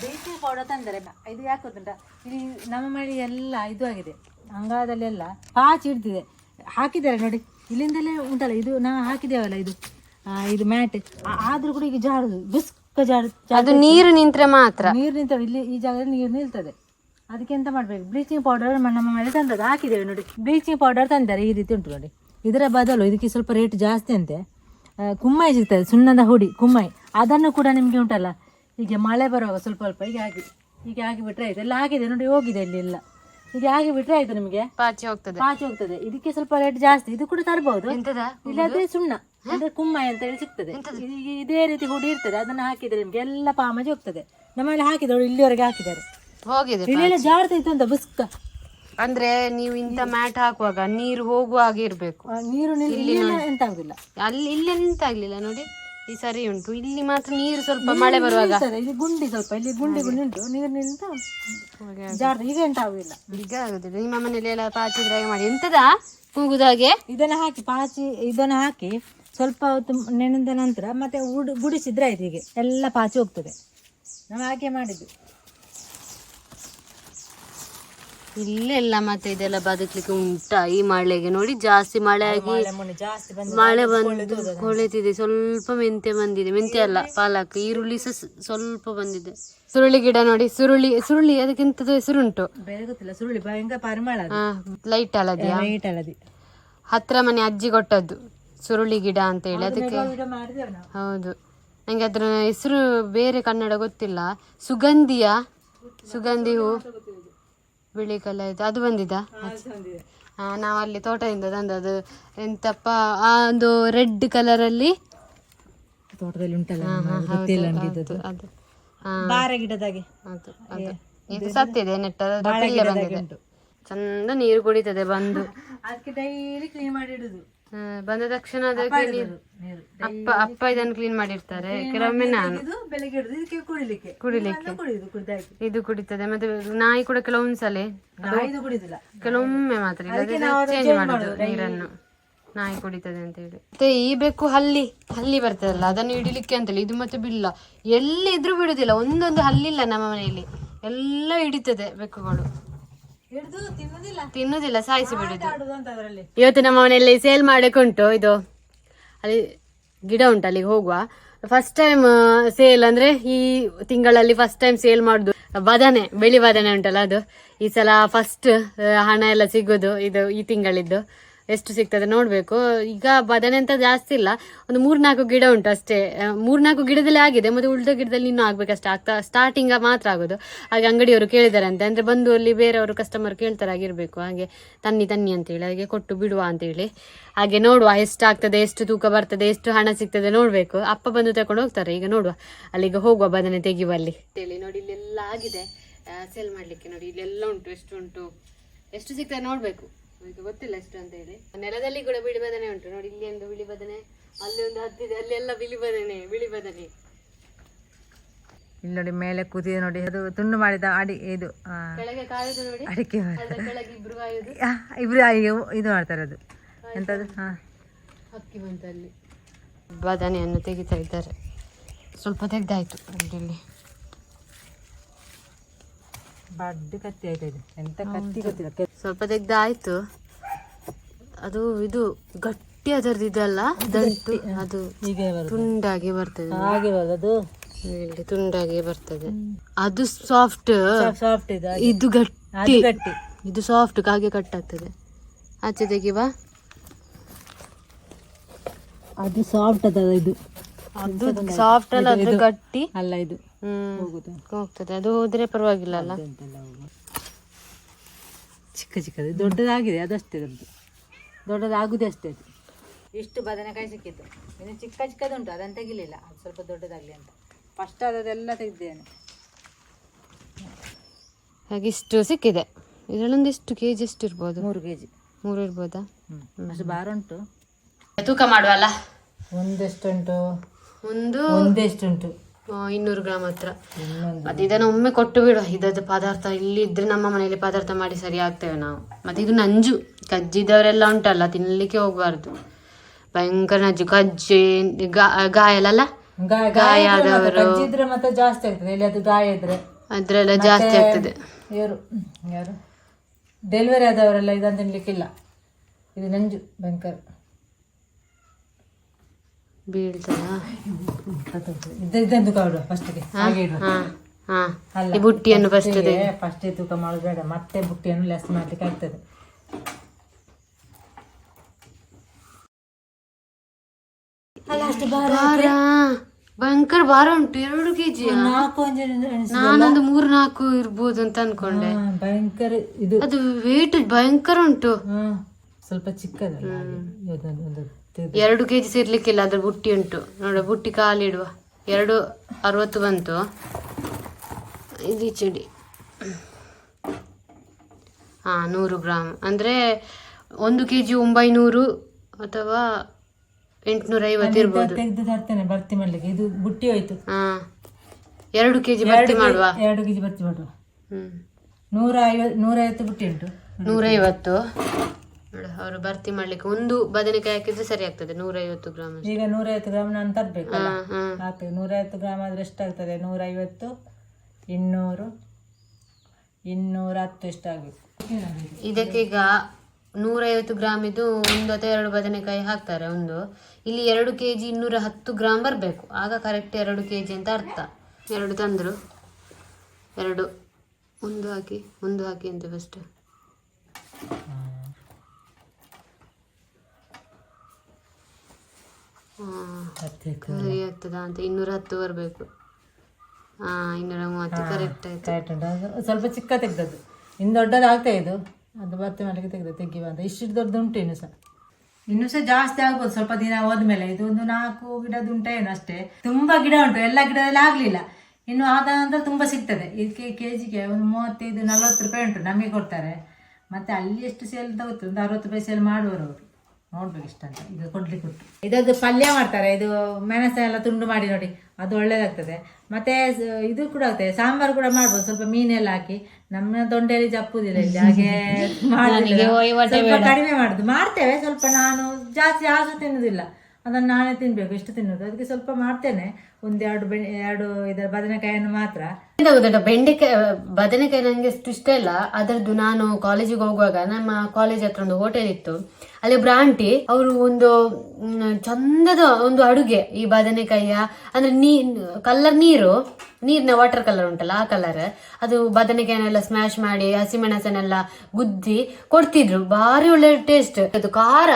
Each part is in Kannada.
ಬ್ಲೀಚಿಂಗ್ ಪೌಡರ್ ತಂದರೆ ಇದು ಯಾಕೆ ಗೊತ್ತುಂಟಾ? ಇಲ್ಲಿ ನಮ್ಮ ಮಳೆ ಎಲ್ಲ ಇದು ಆಗಿದೆ ಅಂಗಾದಲ್ಲೆಲ್ಲ ಪಾಚಿ ಹಿಡ್ದಿದೆ. ಹಾಕಿದ್ದಾರೆ ನೋಡಿ ಇಲ್ಲಿಂದಲೇ ಉಂಟಲ್ಲ ಇದು ನಾವು ಹಾಕಿದ್ದೇವಲ್ಲ ಇದು ಇದು ಮ್ಯಾಟ್. ಆದ್ರೂ ಕೂಡ ಈಗ ಜಾಡುದು ಬಿಸ್ಕ ಜಾರು ಅದು ನೀರು ನಿಂತರೆ ಮಾತ್ರ. ನೀರು ನಿಂತ ಇಲ್ಲಿ ಈ ಜಾಗದಲ್ಲಿ ನೀರು ನಿಲ್ತದೆ. ಅದಕ್ಕೆ ಎಂತ ಮಾಡ್ಬೇಕು? ಬ್ಲೀಚಿಂಗ್ ಪೌಡರ್ ನಮ್ಮ ಮೇಲೆ ತಂದದ್ದು ಹಾಕಿದ್ದೇವೆ ನೋಡಿ. ಬ್ಲೀಚಿಂಗ್ ಪೌಡರ್ ತಂದರೆ ಈ ರೀತಿ ಉಂಟು ನೋಡಿ. ಇದರ ಬದಲು ಇದಕ್ಕೆ ಸ್ವಲ್ಪ ರೇಟ್ ಜಾಸ್ತಿ ಅಂತೆ. ಕುಮ್ಮಾಯಿ ಕುಮ್ಮೈ ಸಿಗ್ತದೆ ಸುಣ್ಣದ ಹುಡಿ ಕುಮ್ಮೈ ಅದನ್ನು ಕೂಡ ನಿಮಗೆ ಉಂಟಲ್ಲ ಹೀಗೆ ಮಳೆ ಬರುವಾಗ ಸ್ವಲ್ಪ ಸ್ವಲ್ಪ ಹೀಗೆ ಆಗಿ ಹೀಗೆ ಆಗಿಬಿಟ್ರೆ ಆಯ್ತು. ಎಲ್ಲ ಆಗಿದೆ ನೋಡಿ ಹೋಗಿದೆ ಇಲ್ಲಿ ಎಲ್ಲ. ಹೀಗೆ ಆಗಿಬಿಟ್ರೆ ಆಯ್ತು ನಿಮಗೆ? ಪಾಚಿ ಹೋಗ್ತದೆ. ಪಾಚಿ ಹೋಗ್ತದೆ. ಇದಕ್ಕೆ ಸ್ವಲ್ಪ ರೇಟ್ ಜಾಸ್ತಿ. ಇದು ಕೂಡ ತರಬಹುದು ಇಲ್ಲಾದ್ರೆ ಸುಣ್ಣ. ಅಂದ್ರೆ ಕುಮ್ಮ ಅಂತ ಹೇಳಿ ಸಿಗ್ತದೆ. ಇದೇ ರೀತಿ ಹುಡಿ ಇರ್ತದೆ. ಅದನ್ನ ಹಾಕಿದ್ರೆ ನಿಮ್ಗೆ ಎಲ್ಲ ಪಾಮಜಿ ಹೋಗ್ತದೆ. ನಮ್ಮಲ್ಲಿ ಹಾಕಿದವರು ಇಲ್ಲಿವರೆಗೆ ಹಾಕಿದ್ದಾರೆ. ಹೋಗಿದೆ ಇಲ್ಲೆಲ್ಲ ಜಾರ್ತಾ ಇತ್ತು ಅಂತ ಬುಸ್ಕ. ಅಂದ್ರೆ ನೀವು ಇಂತ ಮ್ಯಾಟ್ ಹಾಕುವಾಗ ನೀರು ಹೋಗುವ ಹಾಗೆ ಇರ್ಬೇಕು ನೀರು ಎಂತ ಆಗುದಿಲ್ಲ. ಅಲ್ಲಿ ಇಲ್ಲಿ ಎಂತ ಆಗ್ಲಿಲ್ಲ ನೋಡಿ. ಈ ಸರಿ ಉಂಟು. ಇಲ್ಲಿ ಮಾತ್ರ ನೀರು ಸ್ವಲ್ಪ ಮಳೆ ಬರುವಾಗ. ಇಲ್ಲಿ ಗುಂಡಿ ಸ್ವಲ್ಪ ಇಲ್ಲಿ ಗುಂಡಿ ಗುಂಡಿ ಉಂಟು. ನೀರು ನಿಂತು ಜಾಡ್ತ ಈಗ ಎಂತ ಆಗುದಿಲ್ಲ. ಈಗ ಆಗುದಿಲ್ಲ. ನಿಮ್ಮ ಮನೇಲಿ ಎಲ್ಲ ಪಾಚಿದ್ರೆ ಮಾಡಿ. ಎಂತದ? ಕೂಗುದಾಗೆ ಇದನ್ನ ಹಾಕಿ ಪಾಚಿ ಇದನ್ನ ಹಾಕಿ ಸ್ವಲ್ಪ ಹೊತ್ತು ನೆನೆದ ನಂತರ ಮತ್ತೆ ಉಡ್ ಗುಡಿಸಿದ್ರೆ ಆಯ್ತು ಹೀಗೆ. ಎಲ್ಲ ಪಾಚಿ ಹೋಗ್ತದೆ. ನಾವು ಹಾಗೆ ಮಾಡಿದ್ದು. ಇಲ್ಲೆಲ್ಲ ಮತ್ತೆ ಇದೆಲ್ಲ ಬದುಕಲಿಕ್ಕೆ ಉಂಟಾ. ಈ ಮಳೆಗೆ ನೋಡಿ ಜಾಸ್ತಿ ಮಳೆ ಆಗಿ ಮಳೆ ಬಂದು ಕೊಳೆತಿದೆ. ಸ್ವಲ್ಪ ಮೆಂತೆ ಬಂದಿದೆ. ಮೆಂತೆ ಅಲ್ಲ ಪಾಲಕ್ ಈರುಳ್ಳಿ ಸಹ ಸ್ವಲ್ಪ ಬಂದಿದೆ. ಸುರುಳಿ ಗಿಡ ನೋಡಿ ಸುರುಳಿ ಸುರುಳಿ ಅದಕ್ಕಿಂತ ಹೆಸರುಂಟು? ಸುರುಳಿ ಭಯಂಕರ ಪರಿಮಳ. ಲೈಟ್ ಅಲ್ಲದಿಯಾ ಲೈಟ್ ಹಳದಿ. ಹತ್ರ ಮನೆ ಅಜ್ಜಿ ಕೊಟ್ಟದ್ದು ಸುರುಳಿ ಗಿಡ ಅಂತ ಹೇಳಿ. ಅದಕ್ಕೆ ಹೌದು. ನಂಗೆ ಅದ್ರ ಹೆಸರು ಬೇರೆ ಕನ್ನಡ ಗೊತ್ತಿಲ್ಲ. ಸುಗಂಧಿಯ? ಸುಗಂಧಿ ಹೂ. ಬಿಳಿ ಕಲರ್ ಅದು ಬಂದಿದ? ನಾವು ಅಲ್ಲಿ ತೋಟದಿಂದ ತಂದದ್ದು. ಎಂತಪ್ಪ ಆ ಒಂದು ರೆಡ್ ಕಲರಲ್ಲಿ? ತೋಟದಲ್ಲಿ ಉಂಟಲ್ಲ ಗೊತ್ತಿಲ್ಲ ನನಗೆ ಇದು ಅದು ಬಾರೆ ಗಿಡದಾಗೆ. ಅದು ಅದು. ಇದು ಸತ್ತಿದೆ ನೆಟ್ಟದ ಬಂದಿದೆ. ಚಂದ ನೀರು ಕುಡಿತದೆ ಬಂದು. ಅದಕ್ಕೆ ಡೈಲಿ ಕ್ಲೀನ್ ಮಾಡಿ ಇಡುದು. ಬಂದ ತಕ್ಷಣ ಅದಕ್ಕೆ ಅಪ್ಪ ಅಪ್ಪ ಇದನ್ನು ಕ್ಲೀನ್ ಮಾಡಿರ್ತಾರೆ. ಕೆಲವೊಮ್ಮೆ ನಾನು ಕುಡಿಲಿಕ್ಕೆ. ಇದು ಕುಡಿತದೆ. ಮತ್ತೆ ನಾಯಿ ಕೂಡ ಕೆಲವೊಂದ್ಸಲ ಕೆಲವೊಮ್ಮೆ ಮಾತ್ರ ಚೇಂಜ್ ಮಾಡುದು ನೀರನ್ನು. ನಾಯಿ ಕುಡಿತದೆ ಅಂತ ಹೇಳಿ. ಮತ್ತೆ ಈ ಬೆಕ್ಕು ಹಲ್ಲಿ ಹಲ್ಲಿ ಬರ್ತದಲ್ಲ ಅದನ್ನು ಹಿಡಿಲಿಕ್ಕೆ ಅಂತೇಳಿ. ಇದು ಮತ್ತೆ ಬಿಲ್ಲ. ಎಲ್ಲಿದ್ರು ಬಿಡುದಿಲ್ಲ. ಒಂದೊಂದು ಹಲ್ಲಿಲ್ಲ ನಮ್ಮ ಮನೆಯಲ್ಲಿ. ಎಲ್ಲ ಹಿಡಿತದೆ ಬೆಕ್ಕುಗಳು. ತಿನ್ನುದಿಲ್ಲ. ಸಾಯಿಸಿ ಬಿಡುದು. ಇವತ್ತು ನಮ್ಮ ಮನೆಯಲ್ಲಿ ಸೇಲ್ ಮಾಡಕ್ಕುಂಟು ಇದು ಅಲ್ಲಿ ಗಿಡ ಉಂಟು ಅಲ್ಲಿಗೆ ಹೋಗುವ. ಫಸ್ಟ್ ಟೈಮ್ ಸೇಲ್ ಅಂದ್ರೆ ಈ ತಿಂಗಳಲ್ಲಿ ಫಸ್ಟ್ ಟೈಮ್ ಸೇಲ್ ಮಾಡುದು. ಬದನೆ ಬೆಳಿ ಬದನೆ ಉಂಟಲ್ಲ ಅದು. ಈ ಸಲ ಫಸ್ಟ್ ಹಣ ಎಲ್ಲ ಸಿಗೋದು ಇದು ಈ ತಿಂಗಳಿದ್ದು. ಎಷ್ಟು ಸಿಗ್ತದೆ ನೋಡ್ಬೇಕು. ಈಗ ಬದನೆ ಅಂತ ಜಾಸ್ತಿ ಇಲ್ಲ. ಒಂದು ಮೂರ್ನಾಲ್ಕು ಗಿಡ ಉಂಟು ಅಷ್ಟೇ. ಮೂರ್ನಾಲ್ಕು ಗಿಡದಲ್ಲಿ ಆಗಿದೆ. ಮತ್ತೆ ಉಳಿದ ಗಿಡದಲ್ಲಿ ಇನ್ನೂ ಆಗ್ಬೇಕಷ್ಟೇ ಆಗ್ತಾ ಸ್ಟಾರ್ಟಿಂಗ್ ಮಾತ್ರ ಆಗೋದು. ಹಾಗೆ ಅಂಗಡಿಯವರು ಕೇಳಿದಾರಂತೆ. ಅಂದ್ರೆ ಬಂದು ಅಲ್ಲಿ ಬೇರೆಯವರು ಕಸ್ಟಮರ್ ಕೇಳ್ತಾರೆ ಆಗಿರ್ಬೇಕು. ಹಾಗೆ ತನ್ನಿ ತನ್ನಿ ಅಂತೇಳಿ ಹಾಗೆ ಕೊಟ್ಟು ಬಿಡುವ ಅಂತೇಳಿ ಹಾಗೆ ನೋಡುವ ಎಷ್ಟು ಆಗ್ತದೆ, ಎಷ್ಟು ತೂಕ ಬರ್ತದೆ, ಎಷ್ಟು ಹಣ ಸಿಗ್ತದೆ ನೋಡ್ಬೇಕು. ಅಪ್ಪ ಬಂದು ತಗೊಂಡು ಹೋಗ್ತಾರೆ. ಈಗ ನೋಡುವ. ಅಲ್ಲಿಗೆ ಹೋಗುವ ಬದನೆ ತೆಗಿಯುವ ಅಲ್ಲಿ. ಹೇಳಿ ನೋಡಿ, ಇಲ್ಲೆಲ್ಲ ಆಗಿದೆ. ಸೇಲ್ ಮಾಡ್ಲಿಕ್ಕೆ ನೋಡಿ. ಇಲ್ಲೆಲ್ಲ ಉಂಟು. ಎಷ್ಟು ಉಂಟು? ಎಷ್ಟು ಸಿಗ್ತದೆ ನೋಡ್ಬೇಕು. ಈಗ ಗೊತ್ತಿಲ್ಲ ಎಷ್ಟು ಅಂತ ಹೇಳಿ. ನೆಲದಲ್ಲಿ ಕೂಡ ಬಿಳಿ ಬದನೆ ಉಂಟು. ನೋಡಿ ಇಲ್ಲಿ ಒಂದು ಬಿಳಿ ಬದನೆ ಅಲ್ಲಿ ಒಂದು ಹತ್ತಿದೆ ಅಲ್ಲಿ ಎಲ್ಲ ಬಿಳಿ ಬದನೆ ಬಿಳಿ ಬದನೆ. ಇಲ್ಲಿ ನೋಡಿ ಮೇಲೆ ಕೂತಿದೆ ನೋಡಿ. ಅದು ತುಂಡು ಮಾಡಿದ ಅಡಿ ಇದು ಆ, ಕೆಳಗೆ ಕಾಯುದು ನೋಡಿ. ಅಡಿಕೆ ಕೆಳಗೆ ಇಬ್ರು ಕಾಯುದು. ಇಬ್ರು ಇದು ಮಾಡ್ತಾರೆ ಅದು. ಎಂತದು? ಹಾ. ಹಕ್ಕಿ ಬಂತಲ್ಲಿ. ಅಲ್ಲಿ ಬದನೆಯನ್ನು ತೆಗಿತಾ ಇದ್ದಾರೆ. ಸ್ವಲ್ಪ ತೆಗ್ದಾಯ್ತು ಇಲ್ಲಿ. ಬಡ್ಡಿ ಕತ್ತಿ ಆಯ್ತಾ ಇದು? ಎಂತ ಕತ್ತಿ ಗೊತ್ತಿಲ್ಲ. ಸ್ವಲ್ಪ ತೆಗ್ದಾಯ್ತು. ಅದು ಇದು ಗಟ್ಟಿ ಅದರದ್ದು ಇದಲ್ಲ ದಂಟು ಅದು ಹೀಗೆ ತುಂಡಾಗಿ ಬರ್ತದೆ. ಹಾಗೆ ಅದು? ತುಂಡಾಗಿ ಬರ್ತದೆ. ಅದು ಸಾಫ್ಟ್ ಸಾಫ್ಟ್ ಇದು ಇದು ಗಟ್ಟಿ. ಗಟ್ಟಿ. ಇದು ಸಾಫ್ಟ್ ಹಾಗೆ ಕಟ್ ಆಗ್ತದೆ. ಆಚೆ ತೆಗಿವ. ಅದು ಸಾಫ್ಟ್ ಅದ ಇದು. ಅದು ಸಾಫ್ಟ್ ಅಲ್ಲ ಅದು ಗಟ್ಟಿ. ಅಲ್ಲ ಇದು. ಹ್ಮ್ ಹೋಗುದು. ಹೋಗ್ತದೆ. ಅದು ಹೋದ್ರೆ ಪರವಾಗಿಲ್ಲ ಅಲ್ಲ. ಚಿಕ್ಕ ಚಿಕ್ಕದು. ದೊಡ್ಡದಾಗಿದೆ. ಅದಷ್ಟೇ ದೊಡ್ಡದು. ದೊಡ್ಡದಾಗುದೇ ಅಷ್ಟೇ ಅದು. ಇಷ್ಟು ಬದನೆಕಾಯಿ ಸಿಕ್ಕಿತ್ತು? ಇನ್ನು ಚಿಕ್ಕ ಚಿಕ್ಕದುಂಟು. ಅದನ್ನು ತೆಗಿಲಿಲ್ಲ. ಅದು ಸ್ವಲ್ಪ ದೊಡ್ಡದಾಗಲಿ ಅಂತ. ಫಸ್ಟ್ ಅದೆಲ್ಲ ತೆಗ್ದೇನೆ. ಹಾಗೆ ಇಷ್ಟು ಸಿಕ್ಕಿದೆ. ಇದರಲ್ಲೊಂದು ಎಷ್ಟು ಕೆ ಜಿ ಎಷ್ಟು ಇರ್ಬೋದು? ಮೂರು ಕೆ ಜಿ ಮೂರು ಇರ್ಬೋದಾ? ಅಷ್ಟು ಭಾರ ಉಂಟು. ತೂಕ ಮಾಡುವಲ್ಲ? ಒಂದೆಷ್ಟುಂಟು? ಒಂದು ಒಂದೆಷ್ಟುಂಟು. ಇನ್ನೂರು ಗ್ರಾಮ್ ಹತ್ರ. ಮತ್ತೆ ಇದನ್ನು ಒಮ್ಮೆ ಕೊಟ್ಟು ಬಿಡುವ ಇದದ್ದು ಪದಾರ್ಥ ಇಲ್ಲಿ ಇದ್ರೆ ನಮ್ಮ ಮನೆಯಲ್ಲಿ ಪದಾರ್ಥ ಮಾಡಿ ಸರಿ ಆಗ್ತೇವೆ ನಾವು. ಮತ್ತೆ ಇದು ನಂಜು. ಕಜ್ಜಿದವರೆಲ್ಲ ಉಂಟಲ್ಲ ತಿನ್ಲಿಕ್ಕೆ ಹೋಗ್ಬಾರ್ದು. ಭಯಂಕರ ನಂಜು. ಕಜ್ಜಿ ಗಾಯ ಅಲ್ಲ ಗಾಯ ಆದವರು ಮತ್ತೆ ಜಾಸ್ತಿ ಆಗ್ತದೆ. ಇಲ್ಲಿ ಅದು ಗಾಯ ಇದ್ರೆ. ಅದ್ರೆಲ್ಲ ಜಾಸ್ತಿ ಆಗ್ತದೆ. ಯಾರು ಯಾರು? ಡೆಲಿವರಿ ಆದವರೆಲ್ಲ ಇದನ್ನು ತಿನ್ಲಿಕ್ಕಿಲ್ಲ. ಇದು ನಂಜು ಭಯಂಕರ. ಬೀಳ್ತದ? ಬಿಡುವ ಫಸ್ಟಿಗೆ ಹಾಗೆ ಹಾ ಅಲ್ಲ ಬುಟ್ಟಿಯನ್ನು ಫಸ್ಟ್ ಫಸ್ಟ್ ತೂಕ ಮಾಡೋದು ಬೇಡ ಮತ್ತೆ ಬುಟ್ಟಿಯನ್ನು ಲೆಸ್ ಮಾಡ್ಲಿಕ್ಕೆ ಆಗ್ತದೆ. ಭಾರ ಭಯಂಕರ ಭಾರ ಉಂಟು. ಎರಡು ಕೆಜಿ ನಾನೊಂದು ಮೂರು ನಾಲ್ಕು ಇರ್ಬೋದು ಅಂತ ಅನ್ಕೊಂಡೆ. ಭಯಂಕರ ಇದು. ಅದು ವೇಟ್ ಭಯಂಕರ ಉಂಟು. ಸ್ವಲ್ಪ ಚಿಕ್ಕದಲ್ಲ ಎರಡು ಕೆಜಿ ಸೇರ್ಲಿಕ್ಕಿಲ್ಲ ಅದ್ರ ಬುಟ್ಟಿ ಉಂಟು. ನೋಡ ಬುಟ್ಟಿ ಕಾಲಿಡುವ ಎರಡು ಅರವತ್ತು ಬಂತು. ಇದು ಚಡಿ ಹಾ ನೂರು ಗ್ರಾಮ್. ಅಂದ್ರೆ ಒಂದು ಕೆಜಿ ಒಂಬೈನೂರು ಅಥವಾ ಎಂಟುನೂರ ಐವತ್ತು ಇರ್ಬೋದು. ತೆಗೆದು ತರ್ತೇನೆ ಭರ್ತಿ ಮಾಡ್ಲಿಕ್ಕೆ. ಇದು ಬುಟ್ಟಿ ಹೋಯ್ತು. ಹಾ ಎರಡು ಕೆಜಿ ಭರ್ತಿ ಮಾಡುವ. ಎರಡು ಕೆಜಿ ಭರ್ತಿ ಮಾಡುವ. ಹ್ಮ್. ನೂರ ಐವತ್ತು ನೂರೈವತ್ತು ಬುಟ್ಟಿ ಉಂಟು. ನೂರೈವತ್ತು. ಅವರು ಭರ್ತಿ ಮಾಡ್ಲಿಕ್ಕೆ ಒಂದು ಬದನೆಕಾಯಿ ಹಾಕಿದ್ರೆ ಸರಿ ಆಗ್ತದೆ ನೂರೈವತ್ತು ಗ್ರಾಮ್ ಈಗ ನೂರೈವತ್ತು ಗ್ರಾಮ್ ನಾನು ತರ್ಬೇಕು ಹಾ ಹಾ. ಆಗ್ತದೆ ನೂರೈವತ್ತು ಗ್ರಾಮ್ ಆದ್ರೆ ಎಷ್ಟಾಗ್ತದೆ? ನೂರೈವತ್ತು ಇನ್ನೂರು ಇನ್ನೂರ ಹತ್ತು ಎಷ್ಟಾಗಬೇಕು? ಇದಕ್ಕೆ ಈಗ ನೂರೈವತ್ತು ಗ್ರಾಮ್ ಇದು ಒಂದು ಅಥವಾ ಎರಡು ಬದನೆಕಾಯಿ ಹಾಕ್ತಾರೆ ಒಂದು. ಇಲ್ಲಿ ಎರಡು ಕೆ ಜಿ ಇನ್ನೂರ ಹತ್ತು ಗ್ರಾಮ್ ಬರಬೇಕು. ಆಗ ಕರೆಕ್ಟ್ ಎರಡು ಕೆ ಜಿ ಅಂತ ಅರ್ಥ. ಎರಡು ತಂದರು. ಎರಡು. ಒಂದು ಹಾಕಿ ಒಂದು ಹಾಕಿ ಅಂತ ಫಸ್ಟ್ ಹತ್ತಿತ್ತು ಆಗ್ತದ ಅಂತ ಇನ್ನೂರ ಹತ್ತು ಬರಬೇಕು. ಹಾಂ ಇನ್ನೂರ ಮೂವತ್ತು ಕರೆಕ್ಟ್ ಆಯ್ತು. ಕರೆಕ್ಟ್ ಉಂಟು. ಸ್ವಲ್ಪ ಚಿಕ್ಕ ತೆಗ್ದದ್ದು. ಇನ್ನು ದೊಡ್ಡದು ಆಗ್ತಾ ಇದು. ಅದು ಭರ್ತಿ ಮಾಡಲಿಕ್ಕೆ ತೆಗೆದು ತೆಗಿವ ಅಂತ. ಇಷ್ಟು ದೊಡ್ಡದು ಉಂಟು ಇನ್ನು ಸಹ ಇನ್ನು ಸಹ ಜಾಸ್ತಿ ಆಗ್ಬೋದು ಸ್ವಲ್ಪ ದಿನ ಹೋದ್ಮೇಲೆ. ಇದು ಒಂದು ನಾಲ್ಕು ಗಿಡದ ಉಂಟೇನು ಅಷ್ಟೇ. ತುಂಬಾ ಗಿಡ ಉಂಟು ಎಲ್ಲ ಗಿಡದಲ್ಲಿ ಆಗಲಿಲ್ಲ. ಇನ್ನು ಆದ ನಂತರ ತುಂಬಾ ಸಿಗ್ತದೆ. ಇದಕ್ಕೆ ಕೆ ಜಿಗೆ ಒಂದು ಮೂವತ್ತೈದು ನಲ್ವತ್ತು ರೂಪಾಯಿ ಉಂಟು ನಮಗೆ ಕೊಡ್ತಾರೆ. ಮತ್ತೆ ಅಲ್ಲಿ ಎಷ್ಟು ಸೇಲ್ ತಗೋತು ಒಂದು ಅರವತ್ತು ರೂಪಾಯಿ ಸೇಲ್ ಮಾಡುವರು ಅವರು. ನೋಡ್ಬೇಕು ಇಷ್ಟ ಅಂತ ಇದು ಕೊಡ್ಲಿಕ್ಕೆ ಉಂಟು ಇದದ್ದು ಪಲ್ಯ ಮಾಡ್ತಾರೆ. ಇದು ಮೆಣಸ ಎಲ್ಲ ತುಂಡು ಮಾಡಿ ನೋಡಿ. ಅದು ಒಳ್ಳೇದಾಗ್ತದೆ. ಮತ್ತೆ ಇದು ಕೂಡ ಆಗ್ತದೆ. ಸಾಂಬಾರು ಕೂಡ ಮಾಡ್ಬೋದು. ಸ್ವಲ್ಪ ಮೀನೆಲ್ಲ ಹಾಕಿ. ನಮ್ಮ ದೊಂಡೆಯಲ್ಲಿ ಜಪ್ಪುದಿಲ್ಲ ಇಲ್ಲಿ. ಹಾಗೆ. ಸ್ವಲ್ಪ ಕಡಿಮೆ ಮಾಡುದು. ಮಾಡ್ತೇವೆ. ಸ್ವಲ್ಪ ನಾನು ಜಾಸ್ತಿ ಆಸು ತಿನ್ನುದಿಲ್ಲ. ಅದನ್ನು ನಾನೇ ತಿನ್ಬೇಕು ಎಷ್ಟು ತಿನ್ನೋದು. ಅದಕ್ಕೆ ಸ್ವಲ್ಪ ಮಾಡ್ತೇನೆ. ಒಂದೆರಡು ಬೆ ಎರಡು ಇದರ ಬದನೆಕಾಯನ್ನು ಮಾತ್ರ. ಬೆಂಡೆಕಾಯಿ ಬದನೆಕಾಯಿ ನನಗೆ ಅಷ್ಟು ಇಷ್ಟ ಇಲ್ಲ. ಅದರದ್ದು ನಾನು ಕಾಲೇಜಿಗೆ ಹೋಗುವಾಗ ನಮ್ಮ ಕಾಲೇಜ್ ಹತ್ರ ಒಂದು ಹೋಟೆಲ್ ಇತ್ತು. ಅಲ್ಲಿ ಒಬ್ರು ಆಂಟಿ ಅವರು ಒಂದು ಚಂದದ ಒಂದು ಅಡುಗೆ, ಈ ಬದನೆಕಾಯಿಯ. ಅಂದ್ರೆ ನೀ ಕಲರ್ ನೀರು, ನೀರಿನ ವಾಟರ್ ಕಲರ್ ಉಂಟಲ್ಲ, ಆ ಕಲರ್ ಅದು ಬದನೆಕಾಯಿನೆಲ್ಲ ಸ್ಮ್ಯಾಶ್ ಮಾಡಿ ಹಸಿಮೆಣಸನ್ನೆಲ್ಲ ಗುದ್ದಿ ಕೊಡ್ತಿದ್ರು. ಭಾರಿ ಒಳ್ಳೆ ಟೇಸ್ಟ್ ಅದು ಖಾರ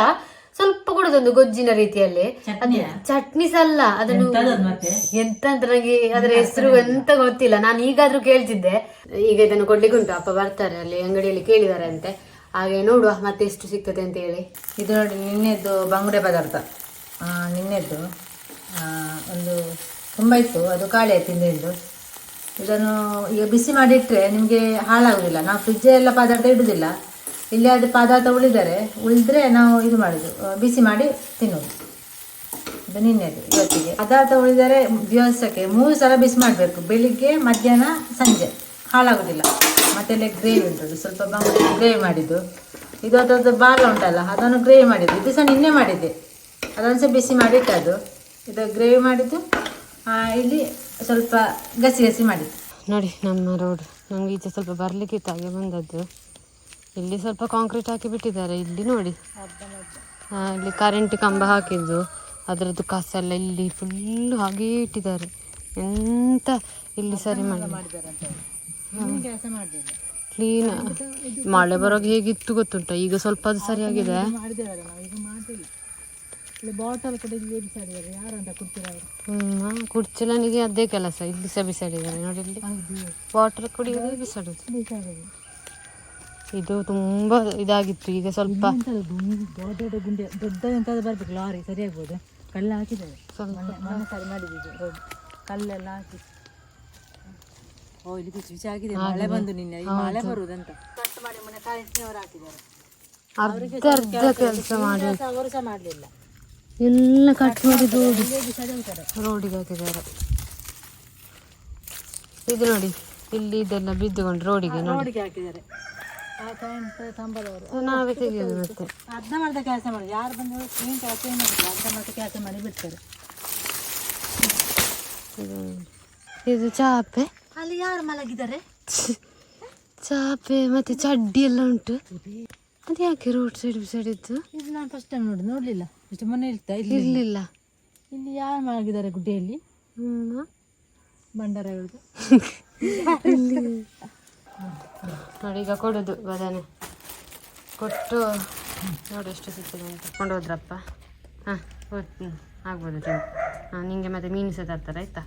ಸ್ವಲ್ಪ ಕೊಡೋದೊಂದು ಗೊಜ್ಜಿನ ರೀತಿಯಲ್ಲಿ. ಚಟ್ನಿಸ್ ಅಲ್ಲ ಅದನ್ನು ಎಂತ ಅಂತ ನನಗೆ ಅದರ ಹೆಸರು ಎಂತ ಗೊತ್ತಿಲ್ಲ. ನಾನು ಈಗಾದ್ರೂ ಕೇಳ್ತಿದ್ದೆ. ಈಗ ಇದನ್ನು ಕೊಡ್ಲಿಕ್ಕೆ ಉಂಟು ಅಪ್ಪ ಬರ್ತಾರೆ ಅಲ್ಲಿ ಅಂಗಡಿಯಲ್ಲಿ ಕೇಳಿದ್ದಾರೆ ಅಂತೆ. ಹಾಗೆ ನೋಡುವ ಮತ್ತೆ ಎಷ್ಟು ಸಿಗ್ತದೆ ಅಂತ ಹೇಳಿ. ಇದು ನೋಡಿ ನಿನ್ನೆದ್ದು ಬಂಗುಡೆ ಪದಾರ್ಥ. ನಿನ್ನೆದ್ದು ಒಂದು ತುಂಬ ಇತ್ತು. ಅದು ಖಾಲಿ ಆಯ್ತು ಇದನ್ನು ಈಗ ಬಿಸಿ ಮಾಡಿಟ್ರೆ ನಿಮಗೆ ಹಾಳಾಗುದಿಲ್ಲ. ನಾವು ಫ್ರಿಜ್ಜೆಲ್ಲ ಪದಾರ್ಥ ಇಡುವುದಿಲ್ಲ ಇಲ್ಲಿ ಅದು ಪದಾರ್ಥ ಉಳಿದರೆ, ಉಳಿದ್ರೆ ನಾವು ಇದು ಮಾಡೋದು ಬಿಸಿ ಮಾಡಿ ತಿನ್ನೋದು. ಅದು ನಿನ್ನೆದು ಇವತ್ತಿಗೆ. ಪದಾರ್ಥ ಉಳಿದರೆ ದಿವಸಕ್ಕೆ ಮೂರು ಸಲ ಬಿಸಿ ಮಾಡಬೇಕು. ಬೆಳಿಗ್ಗೆ, ಮಧ್ಯಾಹ್ನ, ಸಂಜೆ. ಹಾಳಾಗೋದಿಲ್ಲ. ಮತ್ತೆ ಇಲ್ಲಿ ಗ್ರೇವಿ ಉಂಟು ಸ್ವಲ್ಪ ಗ್ರೇವಿ ಮಾಡಿದ್ದು. ಇದು ಅದರದ್ದು ಬಾಲ ಉಂಟಲ್ಲ, ಅದನ್ನು ಗ್ರೇವಿ ಮಾಡಿದ್ದು. ಇದು ಸಹ ನಿನ್ನೆ ಮಾಡಿದ್ದೆ. ಅದನ್ನು ಸಹ ಬಿಸಿ ಮಾಡಿ ಇಟ್ಟದ್ದು ಇದು ಗ್ರೇವಿ ಮಾಡಿದ್ದು ಇಲ್ಲಿ ಸ್ವಲ್ಪ ಗಸಿ ಗಸಿ ಮಾಡಿದ್ದು. ನೋಡಿ, ನಮ್ಮ ರೋಡ್ ನಮಗೆ ಈಚೆ ಸ್ವಲ್ಪ ಬರಲಿಕ್ಕಿತ್ತು, ಹಾಗೆ ಬಂದದ್ದು. ಇಲ್ಲಿ ಸ್ವಲ್ಪ ಕಾಂಕ್ರೀಟ್ ಹಾಕಿ ಬಿಟ್ಟಿದ್ದಾರೆ. ಇಲ್ಲಿ ನೋಡಿ. ಹಾ, ಇಲ್ಲಿ ಕರೆಂಟ್ ಕಂಬ ಹಾಕಿದ್ದು. ಅದರದ್ದು ಕಸ ಎಲ್ಲ ಇಲ್ಲಿ ಫುಲ್ ಹಾಗೆ ಇಟ್ಟಿದ್ದಾರೆ. ಎಂತ ಇಲ್ಲಿ ಸರಿ ಮಾಡಿ ಕ್ಲೀನ್ ಮಳೆ ಬರೋವಾಗ ಹೇಗಿತ್ತು ಗೊತ್ತುಂಟ? ಈಗ ಸ್ವಲ್ಪ ಅದು ಸರಿಯಾಗಿದೆ ಬಾಟಲ್ ಹ್ಮ್ ಕುರ್ಚಲನಿಗೆ ಅದೇ ಕೆಲಸ. ಇಲ್ಲಿ ಸಹ ಬಿಸಾಡಿದ್ದಾರೆ ನೋಡಿ ಇಲ್ಲಿ ವಾಟರ್ ಕುಡಿಯೋದು ಬಿಸಾಡೋದು ಇದು ತುಂಬಾ ಇದಾಗಿತ್ತು. ಈಗ ಸ್ವಲ್ಪ ದೊಡ್ಡ ದೊಡ್ಡ ಗುಂಡೆ ದೊಡ್ಡ ಎಂತಾದ್ರು ಬರ್ಬೇಕು. ಲಾರಿ ಸರಿ ಆಗ್ಬೋದು ಕಲ್ಲು ಹಾಕಿದ್ದಾರೆ ಮೊನ್ನೆ ಸರಿ ಕಲ್ಲೆಲ್ಲ ಹಾಕಿ. ಓ ಇಲ್ಲಿ ಆಗಿದೆ. ಮಳೆ ಬಂದು ನಿನ್ನೆ. ಮಳೆ ಬರುವುದಂತ ಕಟ್ ಮಾಡಿ ಮೊನ್ನೆ ಕಾಯಿಸಿನವರು ಹಾಕಿದ್ದಾರೆ. ಅರ್ಧ ಅರ್ಧ ಕೆಲಸ ಮಾಡಿ ಕೆಲಸ ಅವರು ಸಹ ಮಾಡಲಿಲ್ಲ. ಎಲ್ಲ ಕಟ್ ಮಾಡಿ ರೋಡ್ ರೋಡಿಗೆ ಹಾಕಿದ್ದಾರೆ. ಇದು ನೋಡಿ. ಇಲ್ಲಿ ಇದೆಲ್ಲ ಬಿದ್ದುಕೊಂಡು ರೋಡಿಗೆ ರೋಡಿಗೆ ಹಾಕಿದ್ದಾರೆ. ನಾವೇ ತೆಗೆಯೋದು ಮತ್ತೆ. ಅರ್ಧ ಮಾಡ್ದ ಕೆಲಸ ಮಾಡಿ. ಯಾರು ಬಂದು ಕ್ಲೀನ್ ಕೆಲಸ ಏನು ಮಾಡಿಲ್ಲ ಅರ್ಧ ಮಾಡ್ದ ಕೆಲಸ ಮಾಡಿ ಬಿಡ್ತಾರೆ. ಇದು ಇದು ಚಾಪೆ. ಅಲ್ಲಿ ಯಾರು ಮಲಗಿದ್ದಾರೆ? ಚಾಪೆ ಮತ್ತೆ ಚಡ್ಡಿ ಎಲ್ಲ ಉಂಟು. ಅದು ಯಾಕೆ ರೋಡ್ ಸೈಡ್ ಸೈಡ್ ಇತ್ತು ಇದು ನಾನು ಫಸ್ಟ್ ಟೈಮ್ ನೋಡಿ ನೋಡ್ಲಿಲ್ಲ. ಇಷ್ಟು ಮೊನ್ನೆ ಇರ್ತಾ ಇಲ್ಲಿ ಇರ್ಲಿಲ್ಲ. ಇಲ್ಲಿ ಯಾರು ಮಲಗಿದ್ದಾರೆ ಗುಡ್ಡೆಯಲ್ಲಿ? ಹ್ಮ್. ಬಂಡಾರ ಹಿಡಿದು ನೋಡಿ ಈಗ ಕೊಡೋದು ಬದನೆ. ಕೊಟ್ಟು ನೋಡಿ ಎಷ್ಟು ಸಿಗ್ತದೆ ಅಂತ. ಕೊಂಡೋದ್ರಪ್ಪ ಹಾಂ ಆಗ್ಬೋದು ತಿಂದು ಹಾಂ ನಿಂಗೆ ಮತ್ತೆ ಮೀನು ಸಹ ತರ್ತಾರೆ ಆಯ್ತಾ?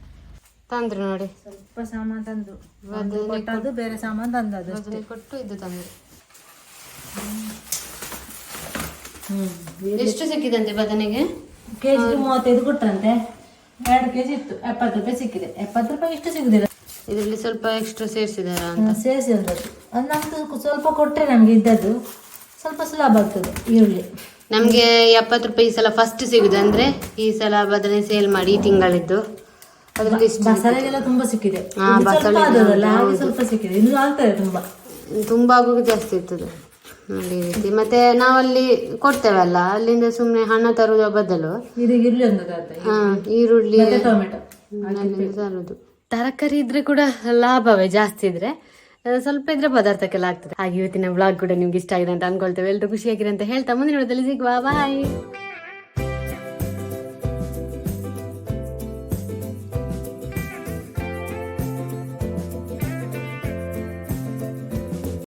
ತಂದ್ರು ನೋಡಿ. ಸ್ವಲ್ಪ ಸಾಮಾನು ತಂದು. ಅದು ಕೊಟ್ಟದ್ದು ಬೇರೆ ಸಾಮಾನು ತಂದದ್ದು ಅದು ಕೊಟ್ಟು ಇದು ತಂದ್ರು. ಎಷ್ಟು ಸಿಕ್ಕಿದಂತೆ ಬದನೆಗೆ? ಕೆ ಜಿ ಮೂವತ್ತೈದು ಕೊಟ್ರಂತೆ ಎರಡು ಕೆಜಿ ಇತ್ತು. ಎಪ್ಪತ್ತು ರೂಪಾಯಿ ಸಿಕ್ಕಿದೆ. ಎಪ್ಪತ್ತು ರೂಪಾಯಿ ಎಷ್ಟು ಸಿಗುದಿಲ್ಲ? ಇದರಲ್ಲಿ ಸ್ವಲ್ಪ ಎಕ್ಸ್ಟ್ರಾ ಸೇರಿಸಿದಾರ ಅಂತ. ಸೇರಿಸಿ ಅಂದದ್ದು ಅದು ನಮ್ದು ಸ್ವಲ್ಪ ಕೊಟ್ಟರೆ ನಮಗೆ ಇದ್ದದ್ದು ಸ್ವಲ್ಪ ಸುಲಭ ಆಗ್ತದೆ ಈರುಳ್ಳಿ. ನಮಗೆ ಎಪ್ಪತ್ತು ರೂಪಾಯಿ ಈ ಸಲ ಫಸ್ಟ್ ಸಿಗುದು ಅಂದ್ರೆ ಈ ಸಲ ಬದನೆ ಸೇಲ್ ಮಾಡಿ ಈ ತಿಂಗಳಿದ್ದು. ಅದ್ರಲ್ಲಿ ಬಸಳೆಗೆಲ್ಲ ತುಂಬಾ ಸಿಕ್ಕಿದೆ. ಸ್ವಲ್ಪ ಬಸಳೆ ಆದದಲ್ಲ ಹಾಗೆ ಸ್ವಲ್ಪ ಸಿಕ್ಕಿದೆ. ಇನ್ನು ಆಗ್ತದೆ ತುಂಬಾ. ತುಂಬಾ ಆಗೋದು ಜಾಸ್ತಿ ಇರ್ತದೆ. ನೋಡಿ ಈ ರೀತಿ. ಮತ್ತೆ ನಾವಲ್ಲಿ ಕೊಡ್ತೇವಲ್ಲ ಅಲ್ಲಿಂದ ಸುಮ್ಮನೆ ಹಣ ತರುವ ಬದಲು. ಇದು ಒಂದು ಹಾ ಈರುಳ್ಳಿ. ಮತ್ತೆ ಟೊಮೆಟೊ. ಅಲ್ಲಿಂದ ತರುದು. ತರಕಾರಿ ಇದ್ರೆ ಕೂಡ ಲಾಭವೇ ಜಾಸ್ತಿ ಇದ್ರೆ ಸ್ವಲ್ಪ ಇದ್ರೆ ಪದಾರ್ಥಕ್ಕೆಲ್ಲ ಆಗ್ತದೆ. ಹಾಗೆ ಇವತ್ತಿನ ಬ್ಲಾಗ್ ಕೂಡ ನಿಮ್ಗೆ ಇಷ್ಟ ಆಗಿದೆ ಅಂತ ಅನ್ಕೊಳ್ತೇವೆ. ಎಲ್ಲರೂ ಖುಷಿಯಾಗಿರಿ ಅಂತ ಹೇಳ್ತಾ ಮುಂದಿನ ಸಿಗುವ. ಬಾಯ್